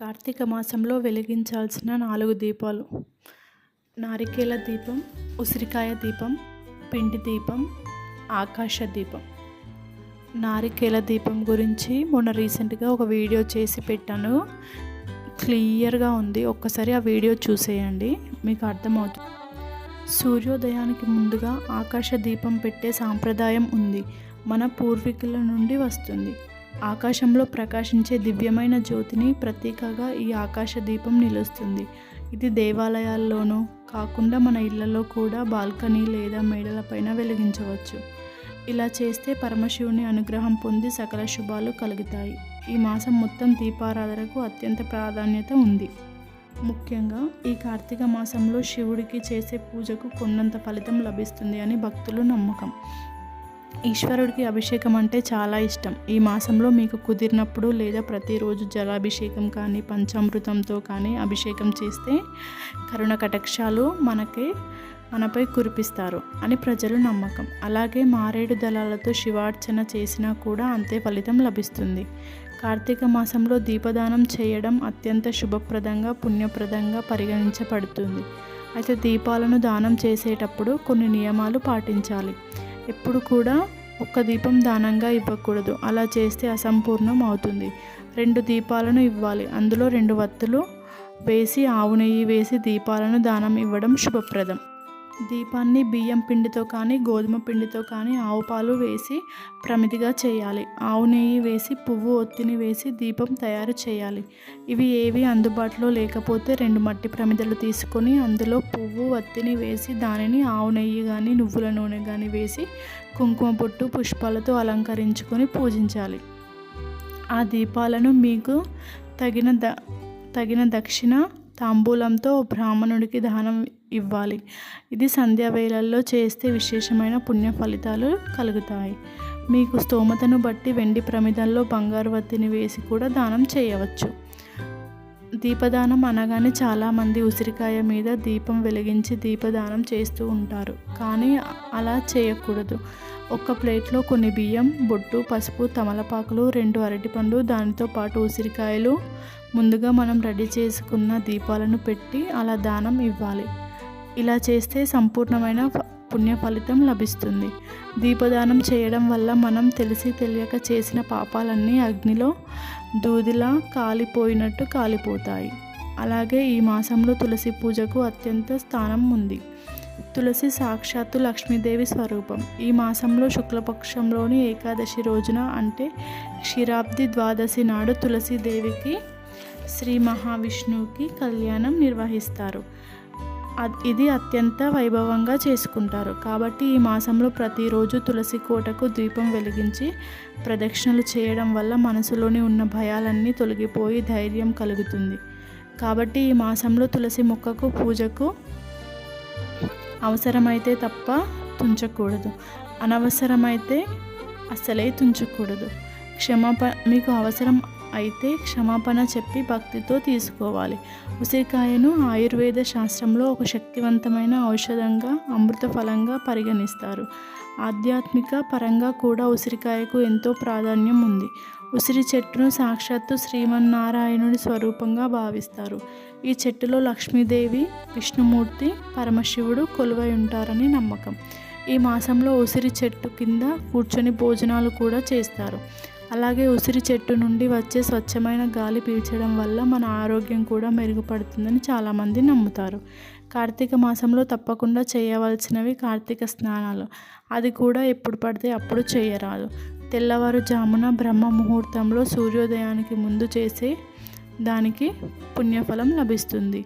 కార్తీక మాసంలో వెలిగించాల్సిన నాలుగు దీపాలు. నారికేల దీపం ఉసిరికాయ దీపం పిండి దీపం ఆకాశ దీపం. నారికేల దీపం గురించి మొన్న రీసెంట్గా ఒక వీడియో చేసి పెట్టాను. క్లియర్గా ఉంది. ఒక్కసారి ఆ వీడియో చూసేయండి. మీకు అర్థమవుతుంది సూర్యోదయానికి ముందుగా ఆకాశ దీపం పెట్టే సాంప్రదాయం ఉంది. మన పూర్వీకుల నుండి వస్తుంది. ఆకాశంలో ప్రకాశించే దివ్యమైన జ్యోతిని ప్రతీకగా ఈ ఆకాశ దీపం నిలుస్తుంది. ఇది దేవాలయాల్లోనూ కాకుండా మన ఇళ్ళలో కూడా బాల్కనీ లేదా మేడలపైన వెలిగించవచ్చు. ఇలా చేస్తే పరమశివుని అనుగ్రహం పొంది సకల శుభాలు కలుగుతాయి. ఈ మాసం మొత్తం దీపారాధనకు అత్యంత ప్రాధాన్యత ఉంది. ముఖ్యంగా ఈ కార్తీక మాసంలో శివుడికి చేసే పూజకు కొన్నంత ఫలితం లభిస్తుంది అని భక్తులు నమ్మకం. ఈశ్వరుడికి అభిషేకం అంటే చాలా ఇష్టం. ఈ మాసంలో మీకు కుదిరినప్పుడు లేదా ప్రతిరోజు జలాభిషేకం కానీ పంచామృతంతో కానీ అభిషేకం చేస్తే కరుణ కటాక్షాలు మనకి మనపై కురిపిస్తారు అని ప్రజలు నమ్మకం. అలాగే మారేడు దళాలతో శివార్చన చేసినా కూడా అంతే ఫలితం లభిస్తుంది. కార్తీక మాసంలో దీపదానం చేయడం అత్యంత శుభప్రదంగా పుణ్యప్రదంగా పరిగణించబడుతుంది. అయితే దీపాలను దానం చేసేటప్పుడు కొన్ని నియమాలు పాటించాలి. ఎప్పుడు కూడా ఒక్క దీపం దానంగా ఇవ్వకూడదు. అలా చేస్తే అసంపూర్ణం అవుతుంది. రెండు దీపాలను ఇవ్వాలి. అందులో రెండు వత్తులు వేసి ఆవు నెయ్యి వేసి దీపాలను దానం ఇవ్వడం శుభప్రదం. దీపాన్ని బియ్యం పిండితో కానీ గోధుమ పిండితో కానీ ఆవు పాలు వేసి ప్రమిదిగా చేయాలి. ఆవు నెయ్యి వేసి పువ్వు ఒత్తిని వేసి దీపం తయారు చేయాలి. ఇవి ఏవి అందుబాటులో లేకపోతే రెండు మట్టి ప్రమిదలు తీసుకొని అందులో పువ్వు ఒత్తిని వేసి దానిని ఆవు నెయ్యి కానీ నువ్వుల నూనె కానీ వేసి కుంకుమ పొట్టు పుష్పాలతో అలంకరించుకొని పూజించాలి. ఆ దీపాలను మీకు తగిన ద తగిన దక్షిణ తాంబూలంతో బ్రాహ్మణుడికి దానం ఇవ్వాలి. ఇది సంధ్యావేళల్లో చేస్తే విశేషమైన పుణ్య ఫలితాలు కలుగుతాయి. మీకు స్తోమతను బట్టి వెండి ప్రమిదల్లో బంగారు వత్తిని వేసి కూడా దానం చేయవచ్చు. దీపదానం అనగానే చాలామంది ఉసిరికాయ మీద దీపం వెలిగించి దీపదానం చేస్తూ ఉంటారు. కానీ అలా చేయకూడదు. ఒక ప్లేట్లో కొన్ని బియ్యం బొట్టు పసుపు తమలపాకులు రెండు అరటిపండు దానితో పాటు ఉసిరికాయలు. ముందుగా మనం రెడీ చేసుకున్న దీపాలను పెట్టి అలా దానం ఇవ్వాలి. ఇలా చేస్తే సంపూర్ణమైన పుణ్య ఫలితం లభిస్తుంది. దీపదానం చేయడం వల్ల మనం తెలిసి తెలియక చేసిన పాపాలన్నీ అగ్నిలో దూదిలా కాలిపోయినట్టు కాలిపోతాయి. అలాగే ఈ మాసంలో తులసి పూజకు అత్యంత స్థానం ఉంది. తులసి సాక్షాత్తు లక్ష్మీదేవి స్వరూపం. ఈ మాసంలో శుక్లపక్షంలోని ఏకాదశి రోజున అంటే క్షీరాబ్ది ద్వాదశి నాడు తులసీదేవికి శ్రీ మహావిష్ణువుకి కళ్యాణం నిర్వహిస్తారు. ఇది అత్యంత వైభవంగా చేసుకుంటారు. కాబట్టి ఈ మాసంలో ప్రతిరోజు తులసి కోటకు దీపం వెలిగించి ప్రదక్షిణలు చేయడం వల్ల మనసులోని ఉన్న భయాలన్నీ తొలగిపోయి ధైర్యం కలుగుతుంది. కాబట్టి ఈ మాసంలో తులసి మొక్కకు పూజకు అవసరమైతే తప్ప తుంచకూడదు. అనవసరమైతే అస్సలే తుంచకూడదు. క్షమాప మీకు అవసరం అయితే క్షమాపణ చెప్పి భక్తితో తీసుకోవాలి. ఉసిరికాయను ఆయుర్వేద శాస్త్రంలో ఒక శక్తివంతమైన ఔషధంగా అమృత ఫలంగా పరిగణిస్తారు. ఆధ్యాత్మిక పరంగా కూడా ఉసిరికాయకు ఎంతో ప్రాధాన్యం ఉంది. ఉసిరి చెట్టును సాక్షాత్తు శ్రీమన్నారాయణుడి స్వరూపంగా భావిస్తారు. ఈ చెట్టులో లక్ష్మీదేవి విష్ణుమూర్తి పరమశివుడు కొలువై ఉంటారని నమ్మకం. ఈ మాసంలో ఉసిరి చెట్టు కింద కూర్చొని భోజనాలు కూడా చేస్తారు. అలాగే ఉసిరి చెట్టు నుండి వచ్చే స్వచ్ఛమైన గాలి పీల్చడం వల్ల మన ఆరోగ్యం కూడా మెరుగుపడుతుందని చాలామంది నమ్ముతారు. కార్తీక మాసంలో తప్పకుండా చేయవలసినవి కార్తీక స్నానాలు. అది కూడా ఎప్పుడు పడితే అప్పుడు చేయరాదు. తెల్లవారుజామున బ్రహ్మ ముహూర్తంలో సూర్యోదయానికి ముందు చేసే దానికి పుణ్యఫలం లభిస్తుంది.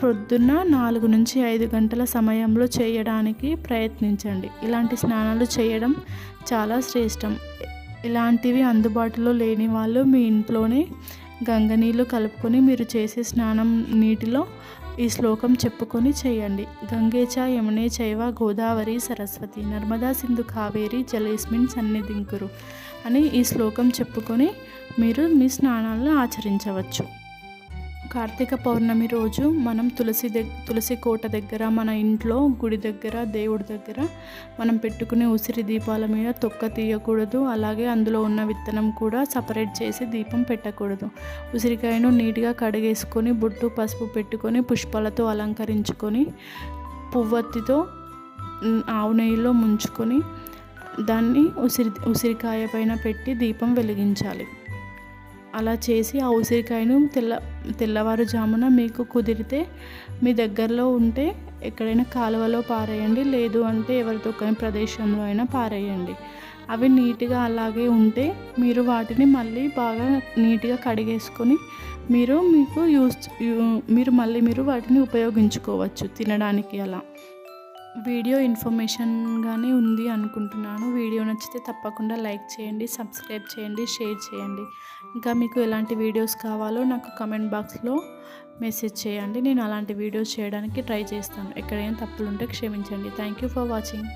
ప్రొద్దున నాలుగు నుంచి ఐదు గంటల సమయంలో చేయడానికి ప్రయత్నించండి. ఇలాంటి స్నానాలు చేయడం చాలా శ్రేష్టం. ఇలాంటివి అందుబాటులో లేని వాళ్ళు మీ ఇంట్లోనే గంగ నీళ్ళు కలుపుకొని మీరు చేసే స్నానం నీటిలో ఈ శ్లోకం చెప్పుకొని చేయండి. గంగేచ యమునే చైవ గోదావరి సరస్వతి నర్మదా సింధు కావేరి జలేస్మిన్ సన్నిధింకురు అని ఈ శ్లోకం చెప్పుకొని మీరు మీ స్నానాలను ఆచరించవచ్చు. కార్తీక పౌర్ణమి రోజు మనం తులసి దగ్ తులసి కోట దగ్గర మన ఇంట్లో గుడి దగ్గర దేవుడి దగ్గర మనం పెట్టుకునే ఉసిరి దీపాల మీద తొక్క తీయకూడదు. అలాగే అందులో ఉన్న విత్తనం కూడా సపరేట్ చేసి దీపం పెట్టకూడదు. ఉసిరికాయను నీట్గా కడిగేసుకొని బొట్టు పసుపు పెట్టుకొని పుష్పాలతో అలంకరించుకొని పువ్వొత్తితో ఆవు నెయ్యిలో ముంచుకొని దాన్ని ఉసిరి ఉసిరికాయ పైన పెట్టి దీపం వెలిగించాలి. అలా చేసి ఆ ఉసిరికాయను తెల్ల తెల్లవారుజామున మీకు కుదిరితే మీ దగ్గరలో ఉంటే ఎక్కడైనా కాలువలో పారేయండి. లేదు అంటే ఎవరి తొక్కని ప్రదేశంలో అయినా పారేయండి. అవి నీట్గా అలాగే ఉంటే మీరు వాటిని మళ్ళీ బాగా నీట్గా కడిగేసుకొని మీరు మీకు యూస్ యూ- మీరు మళ్ళీ మీరు వాటిని ఉపయోగించుకోవచ్చు తినడానికి అలా. వీడియో ఇన్ఫర్మేషన్గానే ఉంది అనుకుంటున్నాను. వీడియో నచ్చితే తప్పకుండా లైక్ చేయండి సబ్స్క్రైబ్ చేయండి షేర్ చేయండి. ఇంకా మీకు ఎలాంటి వీడియోస్ కావాలో నాకు కమెంట్ బాక్స్లో మెసేజ్ చేయండి. నేను అలాంటి వీడియోస్ చేయడానికి ట్రై చేస్తాను. ఎక్కడైనా తప్పులుంటే క్షమించండి. Thank you for watching.